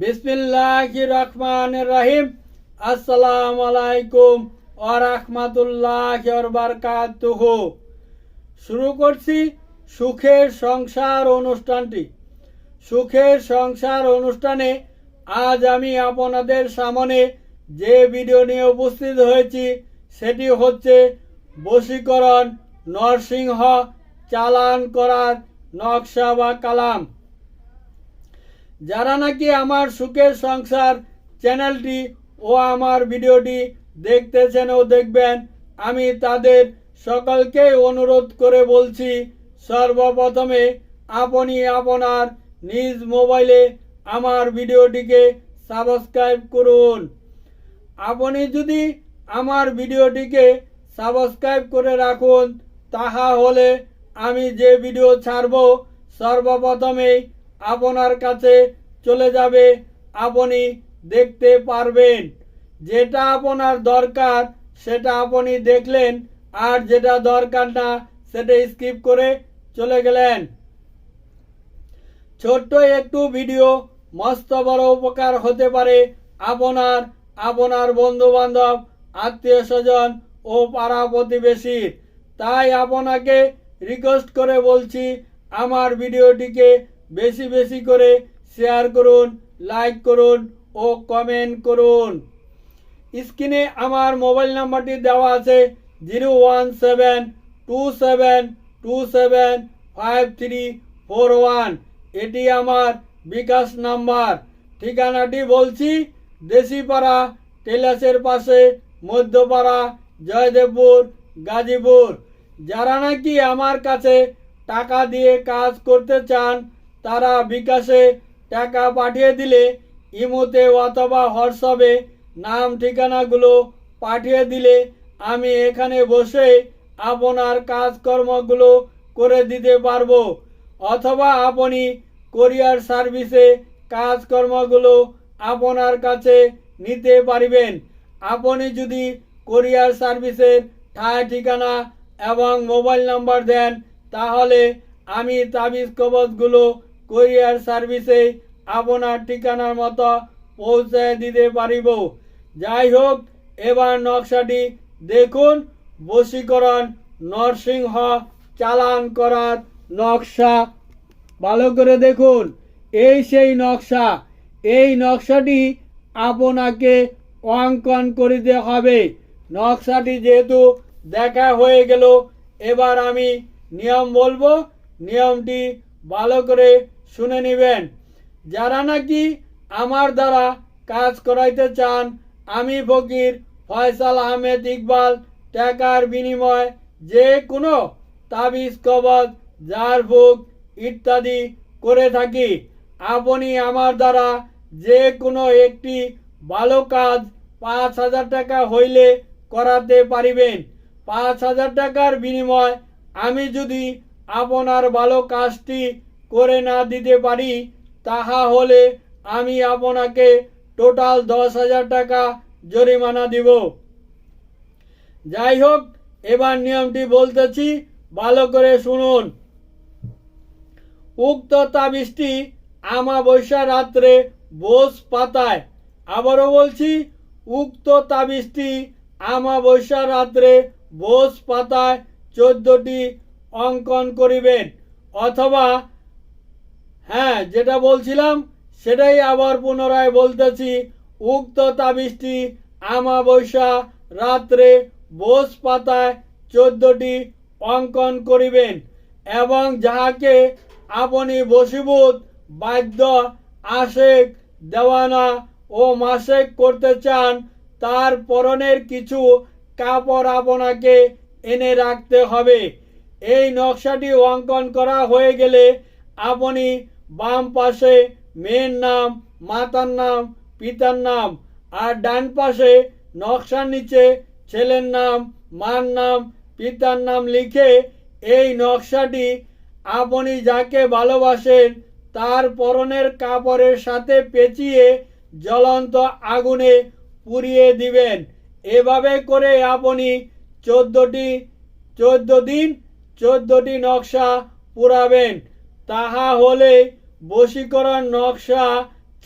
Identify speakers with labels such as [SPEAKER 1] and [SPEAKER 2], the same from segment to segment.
[SPEAKER 1] বিসমিল্লাহ রহমান রহিম। আসসালামু আলাইকুম ও রহমতুল্লাহ বারকাতুহ। শুরু করছি সুখের সংসার অনুষ্ঠানটি। সুখের সংসার অনুষ্ঠানে আজ আমি আপনাদের সামনে যে ভিডিও নিয়ে উপস্থিত হয়েছি, সেটি হচ্ছে বশীকরণ নরসিংহ চালান করার নকশা বা কালাম। যারা নাকি আমার সুখের সংসার চ্যানেলটি ও আমার ভিডিওটি দেখতেছেন ও দেখবেন, আমি তাদের সকলকে অনুরোধ করে বলছি, সর্বপ্রথমে আপনি আপনার নিজ মোবাইলে আমার ভিডিওটিকে সাবস্ক্রাইব করুন। আপনি যদি আমার ভিডিওটিকে সাবস্ক্রাইব করে রাখুন তাহা হলে আমি যে ভিডিও ছাড়ব, সর্বপ্রথমেই আপনার কাছে চলে যাবে, আপনি দেখতে পারবেন। যেটা আপনার দরকার, সেটা আপনি দেখলেন, আর যেটা দরকার না, সেটা স্কিপ করে চলে গেলেন। ছোট্ট একটু ভিডিও মস্ত বড় উপকার হতে পারে আপনার আপনার বন্ধু বান্ধব আত্মীয় স্বজন ও পাড়া প্রতিবেশীর। তাই আপনাকে রিকোয়েস্ট করে বলছি, আমার ভিডিওটিকে বেশি বেশি করে শেয়ার করুন লাইক করুন ও কমেন্ট করুন। স্ক্রিনে আমার মোবাইল নাম্বারটি দেওয়া আছে zero one seven two seven two seven five three four one এটি আমার বিকাশ নাম্বার ঠিকানাটি বলছি দেশিপাড়া টেলাসের পাশে, মধ্যপাড়া, জয়দেবপুর, গাজীপুর। যারা নাকি আমার কাছে টাকা দিয়ে কাজ করতে চান, তারা বিকাশে টাকা পাঠিয়ে দিলে ইমোতে অথবা হোয়াটসঅ্যাপে নাম, ঠিকানাগুলো পাঠিয়ে দিলে আমি এখানে বসে আপনার কাজকর্মগুলো করে দিতে পারব। অথবা আপনি কোরিয়ার সার্ভিসে কাজকর্মগুলো আপনার কাছে নিতে পারিবেন। আপনি যদি কোরিয়ার সার্ভিসের ঠায় ঠিকানা এবং মোবাইল নাম্বার দেন, তাহলে আমি তাবিজ কবজগুলো কোরিয়ার সার্ভিসে আপনার ঠিকানার মতো পৌঁছে দিতে পারিব। যাই হোক এবার নকশাটি দেখুন। বশীকরণ নরসিংহ চালান করার নকশা। ভালো করে দেখুন, এই সেই নকশা। এই নকশাটি আপনাকে অঙ্কন করিতে হবে। নকশাটি যেহেতু দেখা হয়ে গেল, এবার আমি নিয়ম বলব। নিয়মটি ভালো করে শুনে নেবেন। যারা নাকি আমার দ্বারা কাজ করাইতে চান, আমি ফকির ফয়সাল আহমেদ ইকবাল, টাকার বিনিময় যে কোনো তাবিজ, কবজ ঝাড়ফুঁক ইত্যাদি করে থাকি। আপনি আমার দ্বারা যে কোনো একটি ভালো কাজ পাঁচ হাজার টাকা হইলে করাতে পারিবেন। পাঁচ হাজার টাকার বিনিময় আমি যদি আপনার ভালো কাজটি করে না দিতে পারি, তাহা হলে আমি আপনাকে টোটাল দশ হাজার টাকা জরিমানা দিব। যাই হোক, এবার নিয়মটি বলতেছি, ভালো করে শুনুন। উক্ত তাবিজটি আমাবস্যা রাত্রে বোস পাতায়। আবারও বলছি, উক্ত তাবিজটি আমাবস্যা রাত্রে বোস পাতায় চোদ্দটি অঙ্কন করিবেন, অথবা হ্যাঁ যেটা বলছিলাম, সেটাই আবার পুনরায় বলতেছি। উক্ত তাবিজটি আমাবস্যা রাত্রে বোস পাতায় চোদ্দটি অঙ্কন করিবেন এবং যাহাকে আপনি বশীভূত বাদ্য আশেক, দেওয়ানা ও মাসেক করতে চান, তার পরনের কিছু কাপড় আপনাকে এনে রাখতে হবে। এই নকশাটি অঙ্কন করা হয়ে গেলে আপনি বাম পাশে মেয়ের নাম, মাতার নাম, পিতার নাম আর ডান পাশে নকশার নিচে ছেলের নাম, মার নাম, পিতার নাম লিখে এই নকশাটি আপনি যাকে ভালোবাসেন তার পরনের কাপড়ের সাথে পেঁচিয়ে জ্বলন্ত আগুনে পুড়িয়ে দিবেন। এভাবে করে আপনি চোদ্দটি, চোদ্দ দিন চোদ্দটি নকশা পুরাবেন। তাহা হলে বশীকরণ নকশা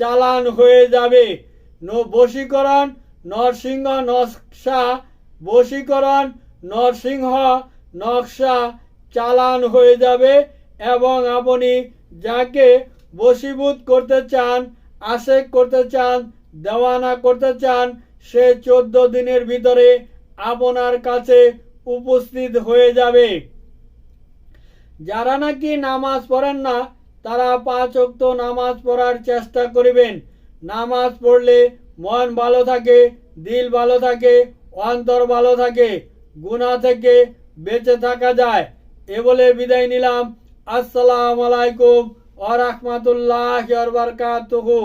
[SPEAKER 1] চালান হয়ে যাবে। বশীকরণ নরসিংহ নকশা, বশীকরণ নরসিংহ নকশা চালান হয়ে যাবে এবং আপনি যাকে বশীভূত করতে চান, আশেক করতে চান, দেওয়ানা করতে চান, সে চোদ্দ দিনের ভিতরে আপনার কাছে উপস্থিত হয়ে যাবে। যারা নাকি নামাজ পড়েন না তারা পাঁচ অক্ত নামাজ পড়ার চেষ্টা করিবেন। নামাজ পড়লে মন ভালো থাকে, দিল ভালো থাকে, অন্তর ভালো থাকে গুণা থেকে বেঁচে থাকা যায়। এ বলে বিদায় নিলাম। আসসালাম আলাইকুম ওয়া রাহমাতুল্লাহি বারাকাতুহু।